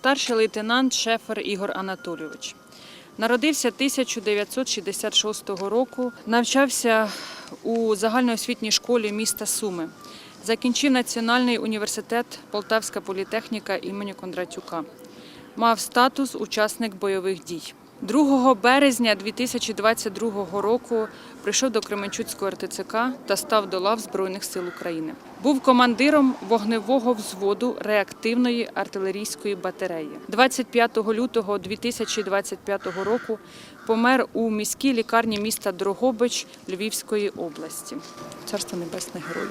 старший лейтенант Шефер Ігор Анатолійович. Народився 1966 року, навчався у загальноосвітній школі міста Суми. Закінчив Національний університет Полтавська політехніка імені Кондратюка. Мав статус учасник бойових дій. 2 березня 2022 року прийшов до Кременчуцького РТЦК та став до лав Збройних сил України. Був командиром вогневого взводу реактивної артилерійської батареї. 25 лютого 2025 року помер у міській лікарні міста Дрогобич Львівської області. Царство небесне герою.